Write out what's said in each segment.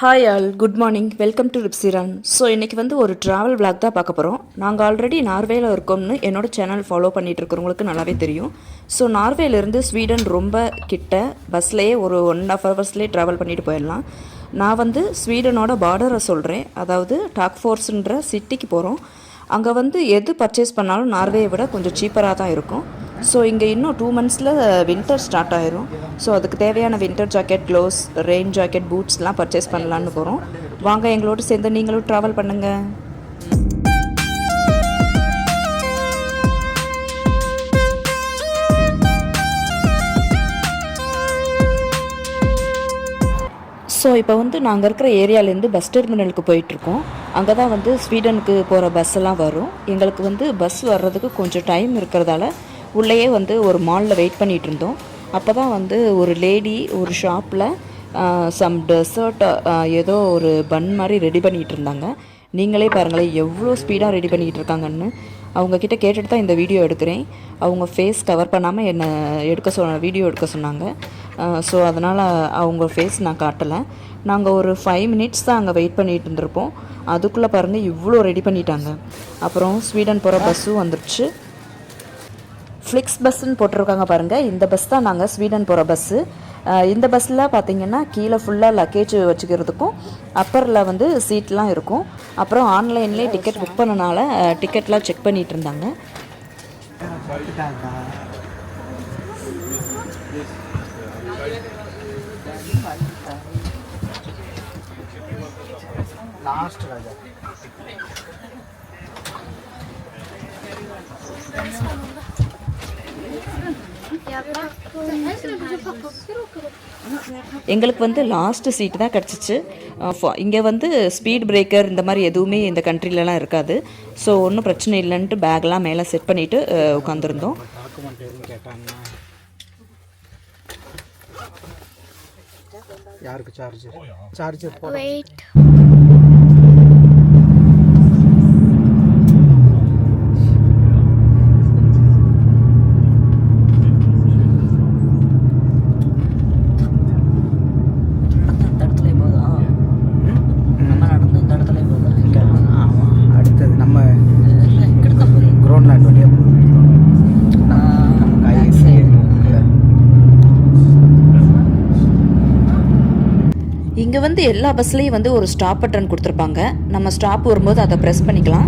Hi all good morning welcome to ரிப்சிரான் so இன்றைக்கி வந்து ஒரு ட்ராவல் விளாக் தான் பார்க்க போகிறோம் நாங்கள் ஆல்ரெடி நார்வேயில் இருக்கோம்னு என்னோட சேனல் ஃபாலோ பண்ணிட்டு இருக்கிறவங்களுக்கு நல்லாவே தெரியும். ஸோ நார்வேலேருந்து ஸ்வீடன் ரொம்ப கிட்ட பஸ்லேயே ஒரு ஒன் ஹாஃப் ஹவர்ஸ்லேயே ட்ராவல் பண்ணிட்டு போயிடலாம். நான் வந்து ஸ்வீடனோட பார்டரை சொல்கிறேன் அதாவது டாக் ஃபோர்ஸுன்ற சிட்டிக்கு போகிறோம் அங்கே வந்து எது பர்ச்சேஸ் பண்ணாலும் நார்வேயை விட கொஞ்சம் சீப்பராக தான் இருக்கும். ஸோ இங்கே இன்னும் டூ மந்த்ஸில் வின்டர் ஸ்டார்ட் ஆயிரும். ஸோ அதுக்கு தேவையான winter jacket clothes rain jacket பூட்ஸ்லாம் purchase பண்ணலான்னு போகிறோம் வாங்க எங்களோட சேர்ந்து நீங்களும் ட்ராவல் பண்ணுங்கள் ஸோ இப்போ வந்து நாங்கள் இருக்கிற ஏரியாலேருந்து பஸ் டெர்மினலுக்கு போயிட்டுருக்கோம். அங்கே தான் வந்து ஸ்வீடனுக்கு போகிற பஸ்ஸெல்லாம் வரும். எங்களுக்கு வந்து பஸ் வர்றதுக்கு கொஞ்சம் டைம் இருக்கிறதால உள்ளேயே வந்து ஒரு மாலில் வெயிட் பண்ணிகிட்டு இருந்தோம் அப்போ தான் வந்து ஒரு லேடி ஒரு ஷாப்பில் சம் டெசர்ட் ஏதோ ஒரு பன் மாதிரி ரெடி பண்ணிகிட்டு இருந்தாங்க நீங்களே பாருங்களேன் எவ்வளோ ஸ்பீடாக ரெடி பண்ணிகிட்டு இருக்காங்கன்னு அவங்கக்கிட்ட கேட்டுட்டு தான் இந்த வீடியோ எடுக்கிறேன். அவங்க ஃபேஸ் கவர் பண்ணாமல் என்னை எடுக்க சொன்ன வீடியோ எடுக்க சொன்னாங்க. ஸோ அதனால் அவங்க ஃபேஸ் நான் காட்டலை. நாங்கள் ஒரு ஃபைவ் மினிட்ஸ் தான் அங்கே வெயிட் பண்ணிகிட்டு இருந்திருப்போம் அதுக்குள்ளே பாருங்கள் இவ்வளோ ரெடி பண்ணிட்டாங்க. அப்புறம் ஸ்வீடன் போகிற பஸ்ஸும் வந்துருச்சு. ஃப்ளிக்ஸ் பஸ்ஸுன்னு போட்டிருக்காங்க பாருங்கள் இந்த பஸ் தான் நாங்கள் ஸ்வீடன் போகிற பஸ்ஸு இந்த பஸ்ஸில் பார்த்தீங்கன்னா கீழே ஃபுல்லாக லக்கேஜ் வச்சுக்கிறதுக்கும் அப்பரில் வந்து சீட்லாம் இருக்கும். அப்புறம் ஆன்லைன்லேயே டிக்கெட் புக் பண்ணனால டிக்கெட்லாம் செக் பண்ணிகிட்டு இருந்தாங்க. லாஸ்ட் ராஜா எங்களுக்கு வந்து லாஸ்ட்டு சீட்டு தான் கிடச்சிச்சு. இங்கே வந்து ஸ்பீட் பிரேக்கர் இந்த மாதிரி எதுவுமே இந்த கண்ட்ரிலலாம் இருக்காது. ஸோ ஒன்றும் பிரச்சனை இல்லைன்ட்டு பேக்லாம் மேலே செட் பண்ணிவிட்டு உட்காந்துருந்தோம் யாருக்கு சார்ஜர் சார்ஜர் இங்கே வந்து எல்லா பஸ்லேயும் வந்து ஒரு ஸ்டாப் பட்டன் கொடுத்துருப்பாங்க. நம்ம ஸ்டாப் வரும்போது அதை ப்ரெஸ் பண்ணிக்கலாம்.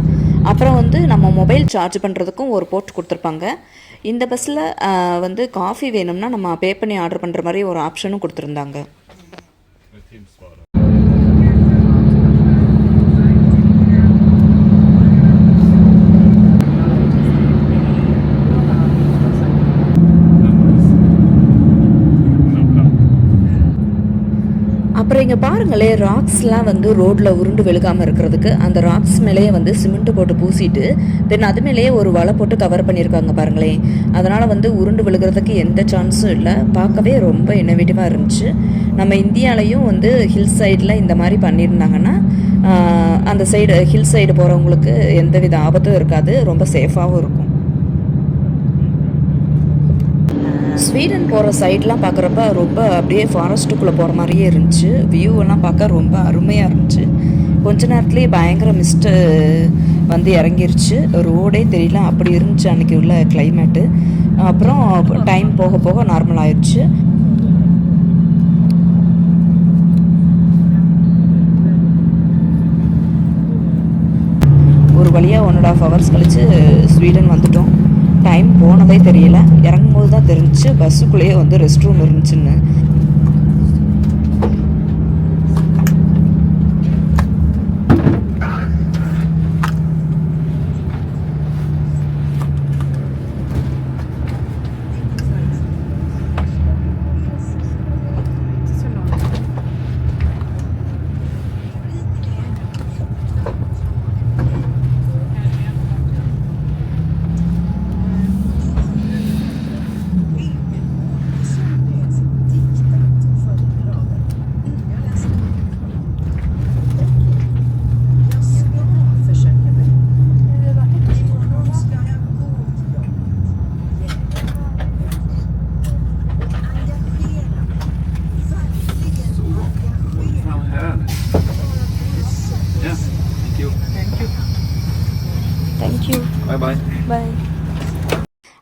அப்புறம் வந்து நம்ம மொபைல் சார்ஜ் பண்ணுறதுக்கும் ஒரு போர்ட் கொடுத்துருப்பாங்க. இந்த பஸ்ஸில் வந்து காஃபி வேணும்னா நம்ம பே பண்ணி ஆர்டர் பண்ணுற மாதிரி ஒரு ஆப்ஷனும் கொடுத்துருந்தாங்க அப்புறம் இங்கே பாருங்களேன் ராக்ஸ்லாம் வந்து ரோட்டில் உருண்டு விழுகாமல் இருக்கிறதுக்கு அந்த ராக்ஸ் மேலேயே வந்து சிமெண்ட்டு போட்டு பூசிட்டு தென் அது மேலேயே ஒரு வலை போட்டு கவர் பண்ணியிருக்காங்க பாருங்களேன். அதனால் வந்து உருண்டு விழுகிறதுக்கு எந்த சான்ஸும் இல்லை. பார்க்கவே ரொம்ப இன்னோவேட்டிவாக இருந்துச்சு. நம்ம இந்தியாலையும் வந்து ஹில் சைடில் இந்த மாதிரி பண்ணியிருந்தாங்கன்னா அந்த சைடு ஹில் சைடு போகிறவங்களுக்கு எந்தவித ஆபத்தும் இருக்காது. ரொம்ப சேஃபாகவும் இருக்கும். ஸ்வீடன் போகிற சைட்லாம் பார்க்குறப்ப ரொம்ப அப்படியே ஃபாரஸ்ட்டுக்குள்ளே போகிற மாதிரியே இருந்துச்சு. வியூ எல்லாம் பார்க்க ரொம்ப அருமையாக இருந்துச்சு. கொஞ்ச நேரத்துலேயே பயங்கர மிஸ்ட்டு வந்து இறங்கிருச்சு. ரோடே தெரியல. அப்படி இருந்துச்சு அன்றைக்கி உள்ள கிளைமேட்டு அப்புறம் டைம் போக போக நார்மல் ஆயிடுச்சு ஒரு வழியாக ஒன் அண்ட் ஆஃப் ஹவர்ஸ் கழித்து ஸ்வீடன் வந்துட்டோம். டைம் போனதே தெரியல. இறங்கும்போது தான் தெரிஞ்சு பஸ்ஸுக்குள்ளேயே வந்து ரெஸ்ட் ரூம் இருந்துச்சுன்னு.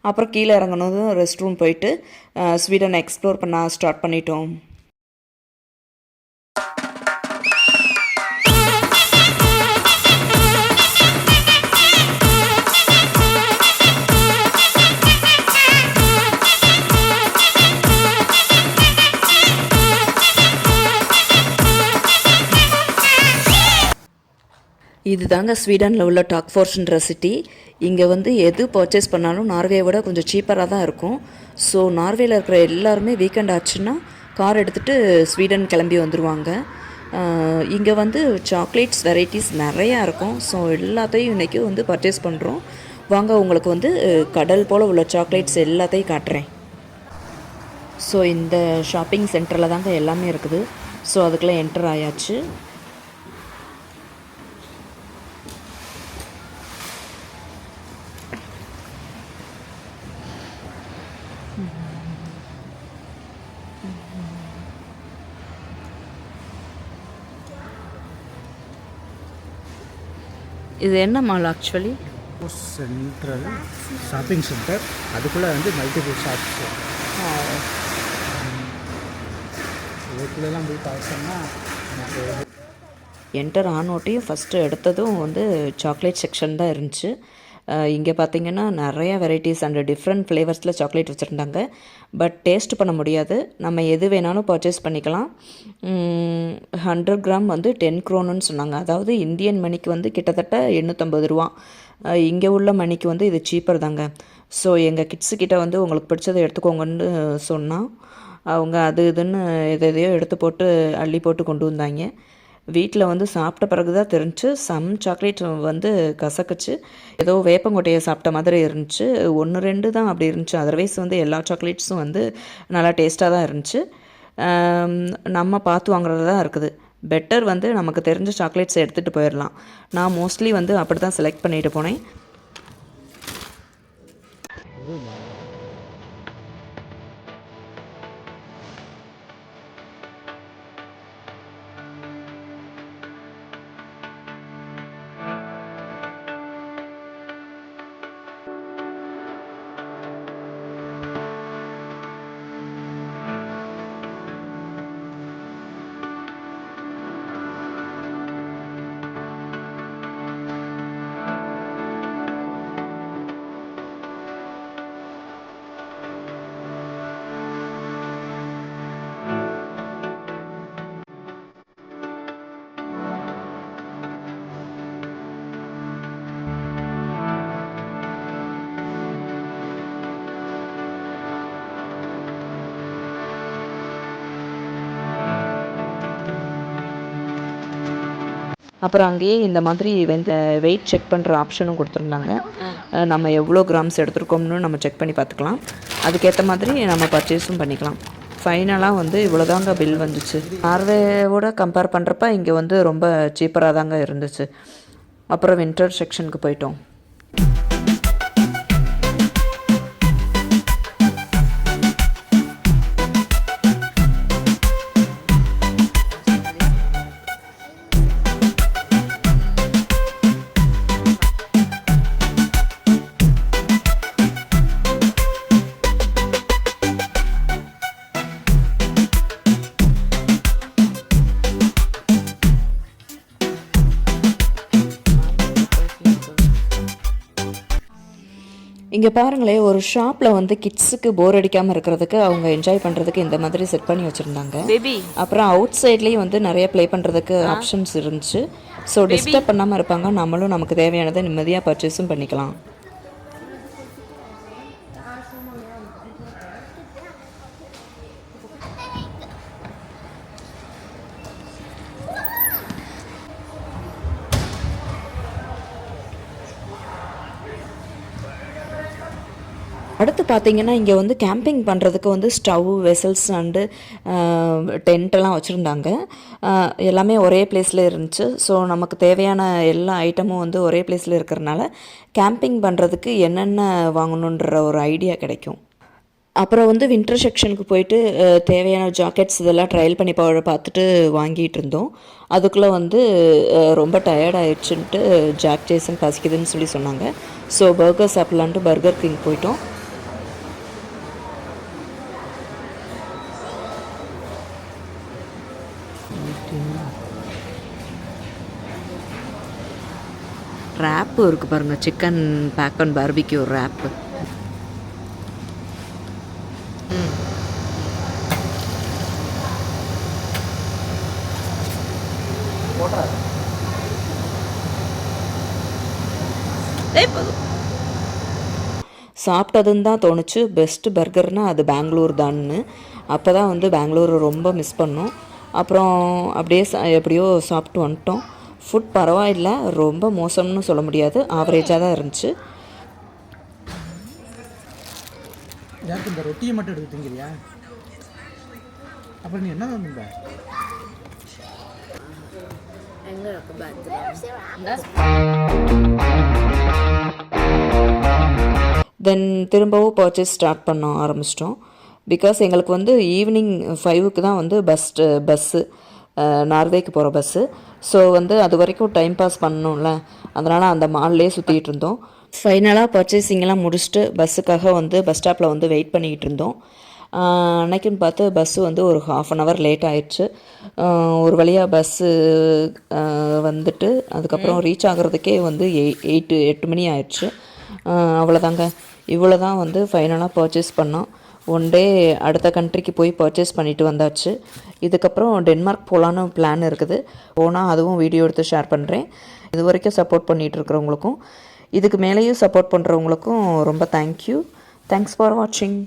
அப்புறம் கீழே இறங்கினதும் ரெஸ்ட் ரூம் போயிட்டு ஸ்வீடனை எக்ஸ்ப்ளோர் பண்ண ஸ்டார்ட் பண்ணிட்டோம். இதுதாங்க ஸ்வீடனில் உள்ள டாக் ஃபோர்ஸ்ன்ற சிட்டி இங்கே வந்து எது பர்ச்சேஸ் பண்ணாலும் நார்வேயை விட கொஞ்சம் சீப்பராக தான் இருக்கும். ஸோ நார்வேயில் இருக்கிற எல்லாருமே வீக்கெண்ட் ஆச்சுன்னா கார் எடுத்துகிட்டு ஸ்வீடன் கிளம்பி வந்துடுவாங்க இங்கே வந்து சாக்லேட்ஸ் வெரைட்டிஸ் நிறையா இருக்கும். ஸோ எல்லாத்தையும் இன்றைக்கி வந்து பர்ச்சேஸ் பண்ணுறோம் வாங்க உங்களுக்கு வந்து கடல் போல் உள்ள சாக்லேட்ஸ் எல்லாத்தையும் காட்டுறேன். ஸோ இந்த ஷாப்பிங் சென்டரில் தாங்க எல்லாமே இருக்குது. ஸோ அதுக்குள்ளே என்டர் ஆயாச்சு. இது என்ன mall actually central shopping centre அதுக்குள்ளே வந்து மல்டிபிள் ஷாப்ஸ் இதுக்குள்ளெல்லாம் போய் பார்த்தோம்னா என்டர் ஆனோட்டையும் ஃபஸ்ட்டு எடுத்ததும் வந்து சாக்லேட் செக்ஷன் தான் இருந்துச்சு. இங்கே பார்த்தீங்கன்னா நிறைய வெரைட்டிஸ் அண்ட் டிஃப்ரெண்ட் ஃப்ளேவர்ஸில் சாக்லேட் வச்சுருந்தாங்க. பட் டேஸ்ட் பண்ண முடியாது. நம்ம எது வேணாலும் பர்ச்சேஸ் பண்ணிக்கலாம். ஹண்ட்ரட் கிராம் வந்து டென் க்ரோனுன்னு சொன்னாங்க. அதாவது இந்தியன் மணிக்கு வந்து கிட்டத்தட்ட எண்ணூற்றம்பது ரூபா. இங்கே உள்ள மணிக்கு வந்து இது சீப்பர் தாங்க. ஸோ எங்கள் கிட்ஸுக்கிட்ட வந்து உங்களுக்கு பிடிச்சதை எடுத்துக்கோங்கன்னு சொன்னால் அவங்க அது இதுன்னு எதை எதையோ எடுத்து போட்டு அள்ளி போட்டு கொண்டு வந்தாங்க. வீட்டில் வந்து சாப்பிட்ட பிறகு தான் தெரிஞ்சு சம் சாக்லேட் வந்து கசக்குச்சு. ஏதோ வேப்பங்கொட்டையை சாப்பிட்ட மாதிரி இருந்துச்சு. ஒன்று ரெண்டு தான் அப்படி இருந்துச்சு. அதர்வைஸ் வந்து எல்லா சாக்லேட்ஸும் வந்து நல்லா டேஸ்ட்டாக தான் இருந்துச்சு. நம்ம பார்த்து வாங்குறது தான் இருக்குது. பெட்டர் வந்து நமக்கு தெரிஞ்ச சாக்லேட்ஸ் எடுத்துகிட்டு போயிடலாம். நான் மோஸ்ட்லி வந்து அப்படி தான் செலக்ட் பண்ணிட்டு போனேன். அப்புறம் அங்கேயே இந்த மாதிரி வெந்த வெயிட் செக் பண்ணுற ஆப்ஷனும் கொடுத்துருந்தாங்க. நம்ம எவ்வளோ கிராம்ஸ் எடுத்திருக்கோம்னு நம்ம செக் பண்ணி பார்த்துக்கலாம். அதுக்கேற்ற மாதிரி நம்ம பர்ச்சேஸும் பண்ணிக்கலாம். ஃபைனலாக வந்து இவ்வளோதாங்க பில் வந்துச்சு. நார்வேவோட கம்பேர் பண்ணுறப்ப இங்கே வந்து ரொம்ப சீப்பராக தாங்க இருந்துச்சு. அப்புறம் வின்டர் செக்ஷனுக்கு போயிட்டோம். இங்கே பாருங்களேன் ஒரு ஷாப்பில் வந்து கிட்ஸுக்கு போர் அடிக்காமல் இருக்கிறதுக்கு அவங்க என்ஜாய் பண்ணுறதுக்கு இந்த மாதிரி செட் பண்ணி வச்சுருந்தாங்க. பேபி அப்புறம் அவுட் சைட்லேயும் வந்து நிறைய ப்ளே பண்ணுறதுக்கு ஆப்ஷன்ஸ் இருந்துச்சு. ஸோ டிஸ்டர்ப் பண்ணாமல் இருப்பாங்க. நம்மளும் நமக்கு தேவையானதை நிம்மதியாக பர்ச்சேஸும் பண்ணிக்கலாம். அடுத்து பார்த்தீங்கன்னா இங்கே வந்து கேம்பிங் பண்ணுறதுக்கு வந்து ஸ்டவ் வெசல்ஸ் அண்டு டென்ட்டெல்லாம் வச்சுருந்தாங்க. எல்லாமே ஒரே பிளேஸில் இருந்துச்சு. ஸோ நமக்கு தேவையான எல்லா ஐட்டமும் வந்து ஒரே பிளேஸில் இருக்கிறனால கேம்பிங் பண்ணுறதுக்கு என்னென்ன வாங்கணுன்ற ஒரு ஐடியா கிடைக்கும். அப்புறம் வந்து வின்டர் செக்ஷனுக்கு போயிட்டு தேவையான ஜாக்கெட்ஸ் இதெல்லாம் ட்ரையல் பண்ணி பா பார்த்துட்டு வாங்கிட்டு இருந்தோம். அதுக்குள்ளே வந்து ரொம்ப டயர்ட் ஆயிடுச்சுன்ட்டு ஜாக் ஜேசன் பசிக்குதுன்னு சொல்லி சொன்னாங்க. ஸோ பர்கர் சாப்பிட்லான்ட்டு பர்கர் கிங் போயிட்டோம். ரேப்பு இருக்குது பாருங்கள் chicken pack and barbecue wrap சாப்பிட்டதுன்னு தான் தோணுச்சு. பெஸ்ட்டு பர்கர்னால் அது பெங்களூர் தான்னு. அப்போ தான் வந்து பெங்களூர் ரொம்ப மிஸ் பண்ணோம். அப்புறம் அப்படியே எப்படியோ சாப்பிட்டு வந்துட்டோம். ஃபுட் பரவாயில்ல ரொம்ப மோசம்னு சொல்ல முடியாது. ஆவரேஜாக தான் இருந்துச்சு. யாருக்கு இந்த ரொட்டியை மட்டும் எடுத்து திங்கிறியா? அப்புறம் நீ என்ன திம்ப தென் திரும்பவும் பர்ச்சேஸ் ஸ்டார்ட் பண்ண ஆரம்பிச்சிட்டோம். பிகாஸ் எங்களுக்கு வந்து ஈவினிங் ஃபைவுக்கு தான் வந்து பஸ் பஸ்ஸு நார்வேக்கு போகிற பஸ்ஸு ஸோ வந்து அது வரைக்கும் டைம் பாஸ் பண்ணணும்ல. அதனால் அந்த மால்லே சுற்றிட்டு இருந்தோம். ஃபைனலாக பர்ச்சேசிங்லாம் முடிச்சுட்டு பஸ்ஸுக்காக வந்து பஸ் ஸ்டாப்பில் வந்து வெயிட் பண்ணிக்கிட்டு இருந்தோம். அன்னைக்குன்னு பார்த்து பஸ்ஸு வந்து ஒரு ஹாஃப் அன் ஹவர் லேட் ஆயிடுச்சு. ஒரு வழியாக பஸ்ஸு வந்துட்டு அதுக்கப்புறம் ரீச் ஆகிறதுக்கே வந்து எய் எயிட்டு எட்டு மணி ஆயிடுச்சு. அவ்வளோதாங்க இவ்வளோ தான் வந்து ஃபைனலாக பர்ச்சேஸ் பண்ணோம். ஒன் டே அடுத்த கண்ட்ரிக்கு போய் பர்ச்சேஸ் பண்ணிட்டு வந்தாச்சு. இதுக்கப்புறம் டென்மார்க் போகலான்னு பிளான் இருக்குது. போனால் அதுவும் வீடியோ எடுத்து ஷேர் பண்ணுறேன் இது வரைக்கும் சப்போர்ட் பண்ணிகிட்டு இருக்கிறவங்களுக்கும். இதுக்கு மேலேயும் சப்போர்ட் பண்ணுறவங்களுக்கும் ரொம்ப தேங்க்யூ தேங்க்ஸ் ஃபார் வாட்சிங்